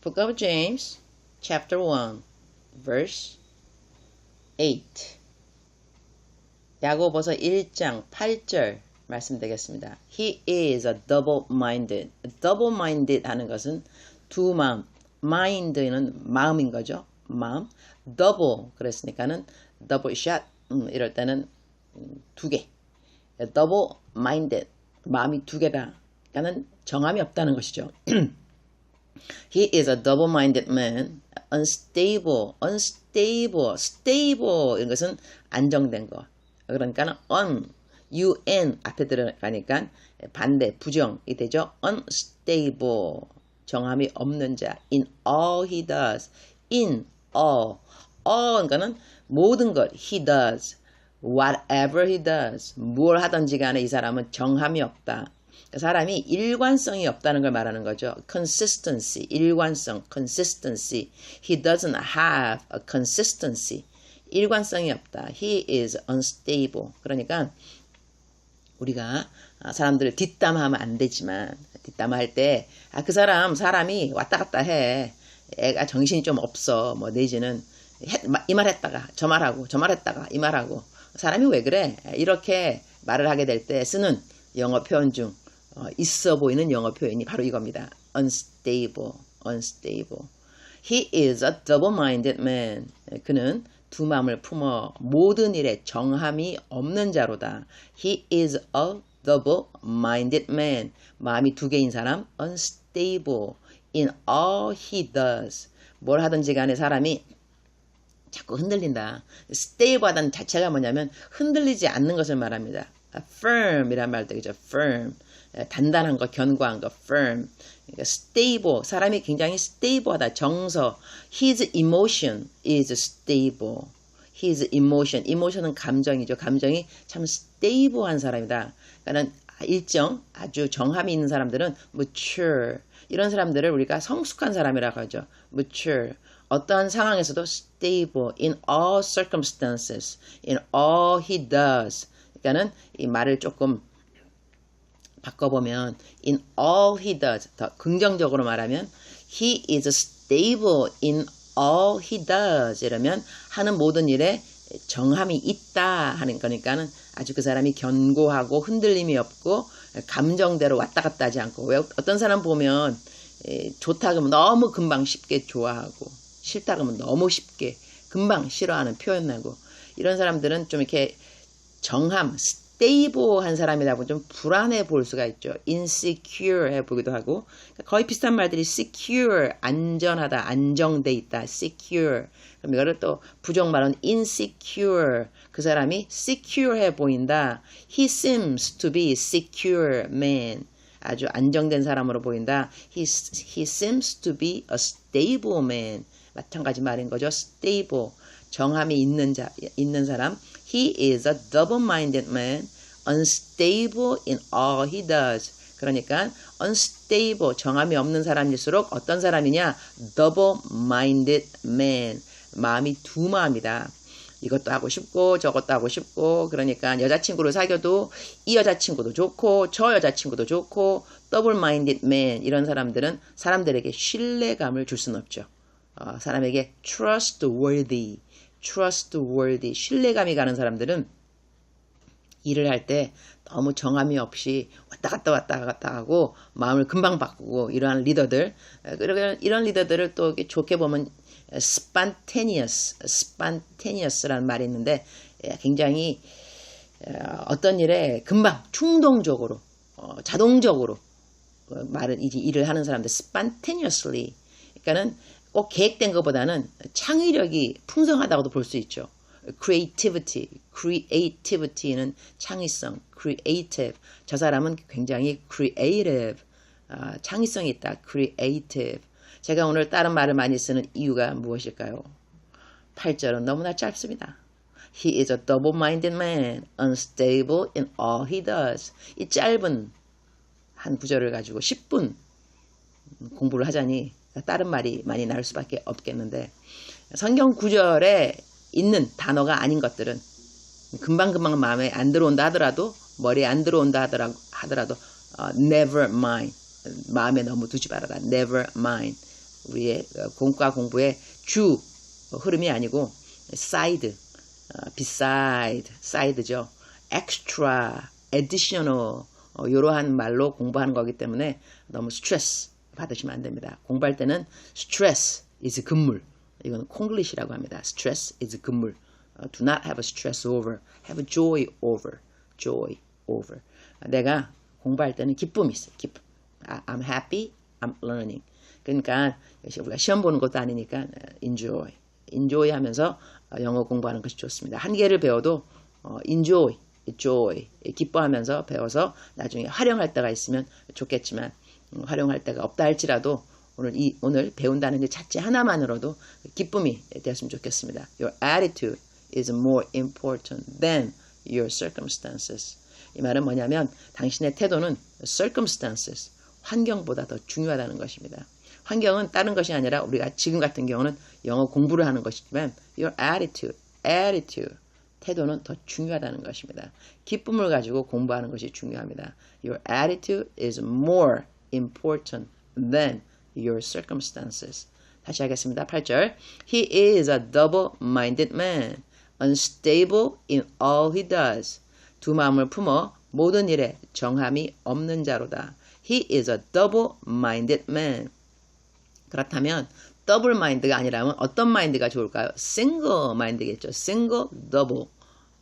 Book of James, chapter 1, verse 8. 야고보서 1장 8절 말씀드리겠습니다. He is a double-minded. double-minded 하는 것은 두 마음. mind는 마음인 거죠. 마음. double 그랬으니까는 double shot 음, 이럴 때는 음, 두 개. double-minded 마음이 두 개다. 그러니까는 정함이 없다는 것이죠. He is a double-minded man. unstable, unstable, stable 이런 것은 안정된 거. 그러니까 un, un 앞에 들어가니까 반대, 부정이 되죠. unstable, 정함이 없는 자. in all he does, in all, all 그러니까는 모든 것 he does, whatever he does, 뭘 하든지 간에 이 사람은 정함이 없다. 사람이 일관성이 없다는 걸 말하는 거죠. consistency, 일관성, consistency. He doesn't have a consistency. 일관성이 없다. He is unstable. 그러니까 우리가 사람들을 뒷담하면 안 되지만 뒷담할 때 아, 그 사람 사람이 왔다 갔다 해. 애가 정신이 좀 없어. 뭐 내지는 이 말 했다가 저 말하고 저 말 했다가 이 말하고 사람이 왜 그래? 이렇게 말을 하게 될 때 쓰는 영어 표현 중 어, 있어 보이는 영어 표현이 바로 이겁니다. unstable, unstable. He is a double-minded man. 그는 두 마음을 품어 모든 일에 정함이 없는 자로다. He is a double-minded man. 마음이 두 개인 사람, unstable in all he does. 뭘 하든지 간에 사람이 자꾸 흔들린다. stable하다는 자체가 뭐냐면 흔들리지 않는 것을 말합니다. firm이란 말도 있죠. firm. 단단한 거, 견고한 거, firm. 그러니까 stable. 사람이 굉장히 stable하다. 정서. His emotion is stable. His emotion. emotion은 감정이죠. 감정이 참 stable한 사람이다. 그러니까 일정 아주 정함이 있는 사람들은 mature. 이런 사람들을 우리가 성숙한 사람이라고 하죠. mature. 어떠한 상황에서도 stable in all circumstances, in all he does. 그러니까는 이 말을 조금 바꿔보면 in all he does 더 긍정적으로 말하면 he is stable in all he does 이러면 하는 모든 일에 정함이 있다 하는 거니까는 아주 그 사람이 견고하고 흔들림이 없고 감정대로 왔다 갔다 하지 않고 왜 어떤 사람 보면 좋다 그러면 너무 금방 쉽게 좋아하고 싫다 그러면 너무 쉽게 금방 싫어하는 표현하고 이런 사람들은 좀 이렇게 정함 스테이블한 사람이다 보면 좀 불안해 볼 수가 있죠. insecure 해 보기도 하고 거의 비슷한 말들이 secure 안전하다 안정돼 있다 secure 그럼 이거를 또 부정말은 insecure 그 사람이 secure 해 보인다. he seems to be secure man 아주 안정된 사람으로 보인다. he, he seems to be a stable man 마찬가지 말인 거죠. stable 정함이 있는 자 있는 사람 He is a double-minded man, unstable in all he does. 그러니까 unstable, 정함이 없는 사람일수록 어떤 사람이냐? double-minded man. 마음이 두 마음이다. 이것도 하고 싶고 저것도 하고 싶고 그러니까 여자친구를 사귀어도 이 여자친구도 좋고 저 여자친구도 좋고 double-minded man 이런 사람들은 사람들에게 신뢰감을 줄 수는 없죠. 어, 사람에게 trustworthy trustworthy, 신뢰감이 가는 사람들은 일을 할 때 너무 정함이 없이 왔다 갔다 왔다 갔다 하고 마음을 금방 바꾸고 이러한 리더들 이런 리더들을 또 좋게 보면 spontaneous, spontaneous라는 말이 있는데 굉장히 어떤 일에 금방 충동적으로 어, 자동적으로 어, 말을 이제 일을 하는 사람들 spontaneously 그러니까는 꼭 계획된 것보다는 창의력이 풍성하다고도 볼 수 있죠. creativity, creativity는 창의성, creative. 저 사람은 굉장히 creative, 아, 창의성이 있다. creative. 제가 오늘 다른 말을 많이 쓰는 이유가 무엇일까요? 8절은 너무나 짧습니다. He is a double-minded man, unstable in all he does. 이 짧은 한 구절을 가지고 10분 공부를 하자니 다른 말이 많이 나올 수밖에 없겠는데 성경 구절에 있는 단어가 아닌 것들은 금방금방 마음에 안 들어온다 하더라도 머리에 안 들어온다 하더라도, uh, never mind 마음에 너무 두지 말아라 never mind 우리의 어, 공과 공부의 주 흐름이 아니고 side, 어, beside, side죠. extra, additional 어, 이러한 말로 공부하는 거기 때문에 너무 스트레스 받으시면 안 됩니다. 공부할 때는 stress is 금물. 이건 콩글리시라고 합니다. stress is 금물. 어, do not have a stress over. have joy over. joy over. 내가 공부할 때는 기쁨이 있어요. 기쁨. I'm happy. I'm learning. 그러니까 우리가 시험 보는 것도 아니니까 enjoy. enjoy 하면서 영어 공부하는 것이 좋습니다. 한 개를 배워도 enjoy, joy, 기뻐하면서 배워서 나중에 활용할 때가 있으면 좋겠지만 음, 활용할 때가 없다 할지라도 오늘 이 오늘 배운다는 그 자체 하나만으로도 기쁨이 되었으면 좋겠습니다. Your attitude is more important than your circumstances. 이 말은 뭐냐면 당신의 태도는 circumstances, 환경보다 더 중요하다는 것입니다. 환경은 다른 것이 아니라 우리가 지금 같은 경우는 영어 공부를 하는 것이지만 your attitude, attitude, 태도는 더 중요하다는 것입니다. 기쁨을 가지고 공부하는 것이 중요합니다. Your attitude is more important than your circumstances. 다시 하겠습니다. 8절. He is a double-minded man, unstable in all he does. 두 마음을 품어 모든 일에 정함이 없는 자로다. He is a double-minded man. 그렇다면 마인드가 아니라면 어떤 마인드가 좋을까요? 마인드겠죠. 싱글, 더블,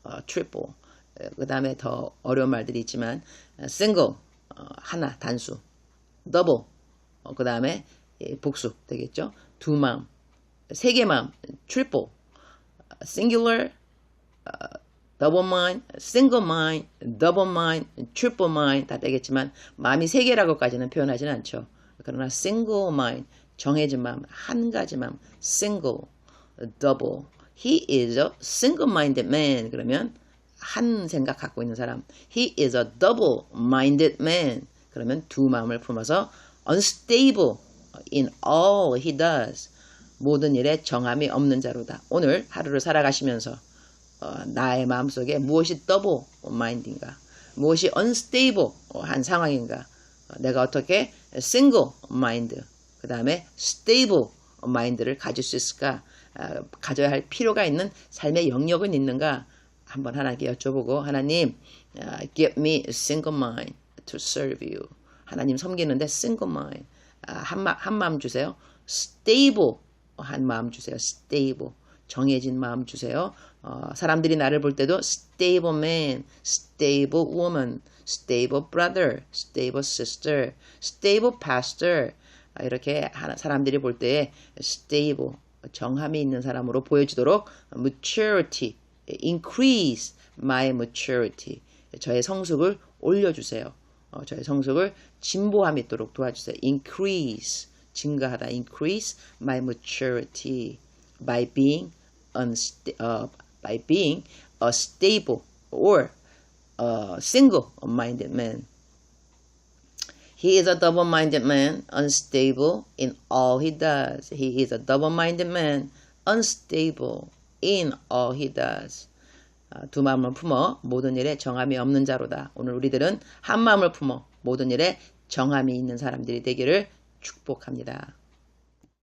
어, 트리플. 그 다음에 더 어려운 말들이 있지만 싱글 어, 하나 단수, 어, 그 다음에 복수 되겠죠. 두 마음, 세 개 마음, 트리플, singular, double mind, single mind, double mind, triple mind 다 되겠지만 마음이 세 개라고까지는 표현하지는 않죠. 그러나 single mind 정해진 마음, 한 가지 마음, single, double. He is a single-minded man. 그러면 한 생각 갖고 있는 사람. He is a double-minded man. 그러면 두 마음을 품어서 unstable in all he does. 모든 일에 정함이 없는 자로다. 오늘 하루를 살아가시면서 어, 나의 마음속에 무엇이 double mind인가? 무엇이 unstable 한 상황인가? 어, 내가 어떻게 single 그 다음에 stable mind를 가질 수 있을까? 아, 가져야 할 필요가 있는 삶의 영역은 있는가? 한번 하나님께 여쭤보고 하나님 아, give me a single mind to serve you. 하나님 섬기는데 single mind 아, 한, 마, 한 마음 주세요. stable 한 마음 주세요. stable 정해진 마음 주세요. 어, 사람들이 나를 볼 때도 stable man, stable woman, stable brother, stable sister, stable pastor 이렇게 사람들이 볼 때에 stable, 정함이 있는 사람으로 보여지도록 maturity, increase my maturity, 저의 성숙을 올려주세요. 어, 저의 성숙을 진보함 있도록 도와주세요. increase, 증가하다, increase my maturity by being unsta- uh, by being a stable or a single-minded man. He is a double-minded man, unstable in all he does. He is a double-minded man, unstable in all he does. 두 마음을 품어 모든 일에 정함이 없는 자로다. 오늘 우리들은 한 마음을 품어 모든 일에 정함이 있는 사람들이 되기를 축복합니다.